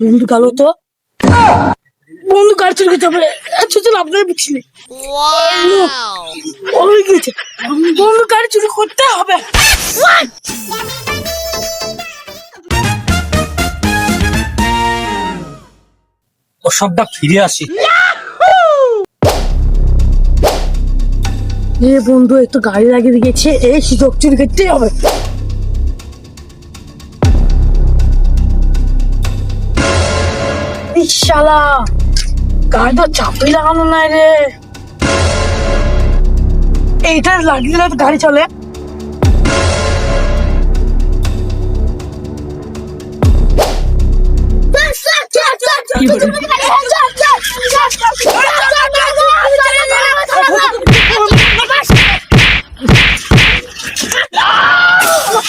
বন্ধু কালো তো? বন্ধু গাড়ি চলে গেছে আমরা চল আপনার পিছনে ওই গেছে বন্ধু গাড়ি চুরি করতে হবে? ও সবটা ফিরে আসি। এ বন্ধু একটু গাড়ি লাগিয়ে দিয়েছে এই সুযোগ চুরি করতেই হবে ইশালা গাড়িটা চাপি লাগানো নাই রে এইটা লাগিয়ে দিলে তো গাড়ি চলে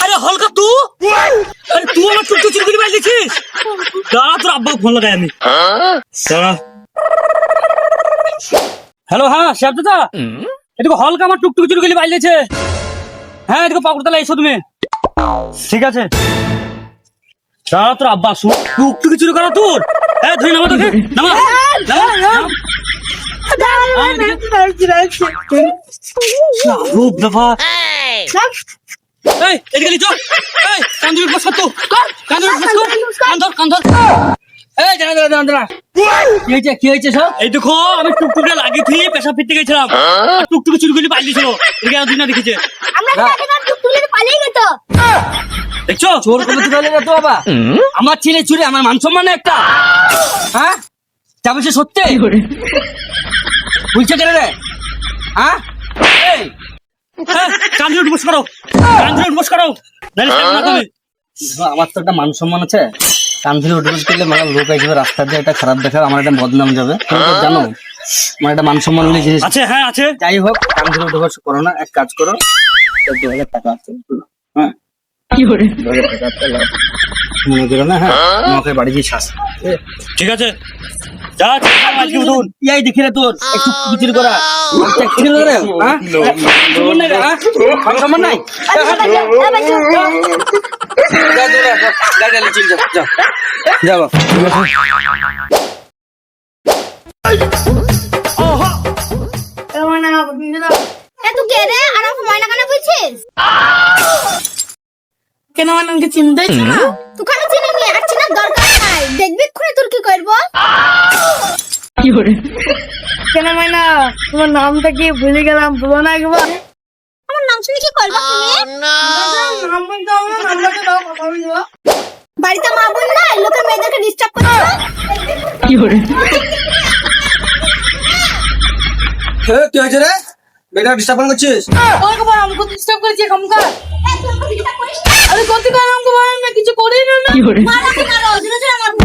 আরে হলকা তু আরে তুই আমার টুকটুক চুরি করে বাইরে দিছিস দাঁড়া তোর আব্বাকে ফোন লাগাই আমি হ্যালো হ্যাঁ শ্যাম দাদা এদিকে হলকা আমার টুকটুক চুরি করে বাইরেছে হ্যাঁ এদিকে পাকুড়তলা এসো তুমি ঠিক আছে দাঁড়া তোর আব্বা আসু টুকটুকি চুরি করা তোর হ্যাঁ ধুই নামা তোকে নামা এই এদিকে নিচো এই কান ধরে বস তো কান ধরে এই জানা কি হয়েছে কি হয়েছে সব? এই দেখো আমি টুকটুকে লাগিয়ে পেশা ফিরতে গেছিলাম। টুকটুকে চুরি করে পালিয়ে দিয়েছিল এদিকে আর দুই না দেখেছে দেখছ? চোর করে তুলে না তো বাবা। আমার ছেলে চুরি আমার মান সম্মান একটা। হ্যাঁ? যাবে সে সত্যি? বুঝছে কেন রে? হ্যাঁ? এই। হ্যাঁ, কান্দি উঠবস করো কান্দি উঠবস করো। দেখো, আমার তো একটা মান সম্মান আছে। কান্দিলে উঠবুজ করলে মানে লোক আসবে রাস্তা দিয়ে একটা খারাপ দেখার আমার একটা বদনাম যাবে। জানো আমার একটা মান সম্মান নিয়ে জিনিস। আছে হ্যাঁ আছে। যাই হোক কান্দিলে উঠবুজ করো না এক কাজ করো দু হাজার টাকা আছে হ্যাঁ? দু হাজার টাকা আছে, মনে করো না হ্যাঁ আমাকে বাড়ি গিয়ে শ্বাস ঠিক আছে। যা আজকে উঠুন। ইয়াই দেখি রে তোর একটু বিক্রি করা। চাকরি করে? হ্যাঁ? নাই রে, হ্যাঁ? মান সম্মান নাই? যা, যা, যা, যা, যা, যা, লিচিন, যা, যা। যা বাবা। কেন আমার নামকে চিনতে হচ্ছে না? দেখবি তোর কি করব? কেন মাইনা? তোমার নামটা কি ভুলে গেলাম বলো না একবার। আমার নাম শুনে কি করব তুমি? নাম বলতে হবে না নাম্বারটা দাও কথা বলব বাড়িতে মা বোন লোকের মেয়েদেরকে ডিস্টার্ব করছ কি হয়েছে রে? বেটা ডিস্টার্ব করছিস? ওই খবর আমাকে ডিস্টার্ব করেছে খামকা। আমি কত করে আমাকে বলে আমি কিছু করি না না মারো কি মারো, জোরে জোরে মারো।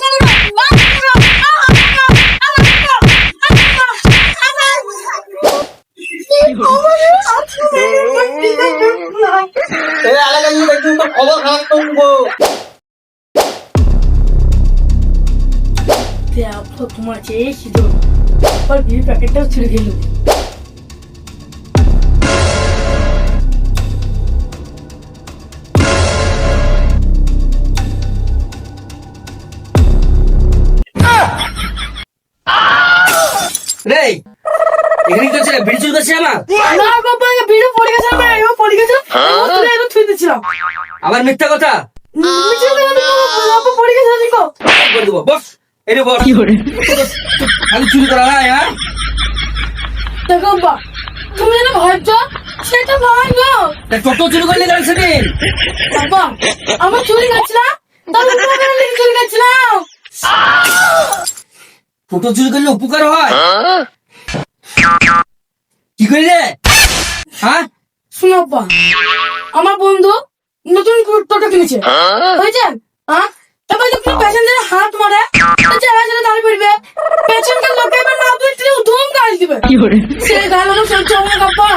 চলো, মারো, মারো, মারো, মারো, মারো, মারো, মারো। এ আলাদা একটু তো খবর খারাপ করব দেখো তোমার চেয়ে ছিল বিয়ের প্যাকেটটাও ছিঁড়ে গেল। রে এখানে কি করছে রে বিড়ি চুরি করছে আমার না বাবা এ ভিডিও পড়ে গেছে আমি এও পড়ে গেছে। ও তুই এর থুই দিছিলাম আবার মিথ্যা কথা? নিচে গেলে তো বাবা পড়ে গেছে দেখো করে দেবো বস এই রে বস খালি চুরি করা না হ্যাঁ? দেখো বাবা তুমি যেটা ভাবছ সেটা ভাই গো। চুরি করলে গেল সেদিন? বাবা আমার চুরি করছিলাম তাহলে চুরি করছিলাম? টোটো চুরি করলে উপকার হয়? কি করলে হ্যাঁ? শোনো বাবা আমার বন্ধু নতুন টোটো কিনেছে। বুঝছেন? হ্যাঁ? এবার যখন প্যাসেঞ্জার হাত মারে চেহারা ছেড়ে দাঁড়িয়ে পড়বে লোকে এবার না বুঝলে ধুম গাড়ি দিবে। সে গাল হলো সহ্য হবে না বাবা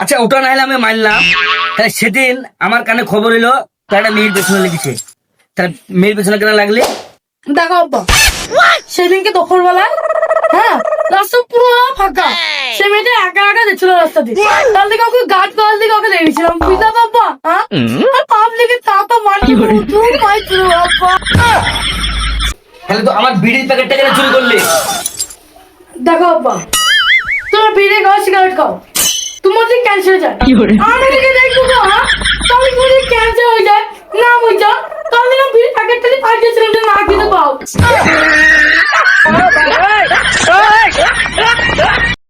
আচ্ছা ওটা নাহলে আমি মানলাম তাহলে সেদিন আমার কানে খবর এলো তার একটা মেয়ের পেছনে লেগেছে। তাহলে মেয়ের পেছনে কেন লাগলে? দেখো বাবা সেদিনকে দখলবেলা হ্যাঁ রাস্তা পুরো ফাঁকা। সে মেয়েটা একা একা দেখছিল রাস্তা দিয়ে। তার দিকে ওকে গার্ড করার দিকে ওকে দেখেছিলাম। বুঝলা বাবা হ্যাঁ? আর পাবলিকে তা তো মানি তুই পাইছিল বাবা। তাহলে তো আমার বিড়ির প্যাকেটটা কেন চুরি করলি? দেখো বাবা তোমার বিড়ি খাও সিগারেট খাও। তোমার যে ক্যান্সার হয়ে যায়। আমি দিকে দেখব হ্যাঁ? তোমার যদি ক্যান্সার হয়ে যায় না হয়ে যায় তাহলে আমি বিড়ি প্যাকেটটা পাঠিয়েছিলাম না খেতে পাও।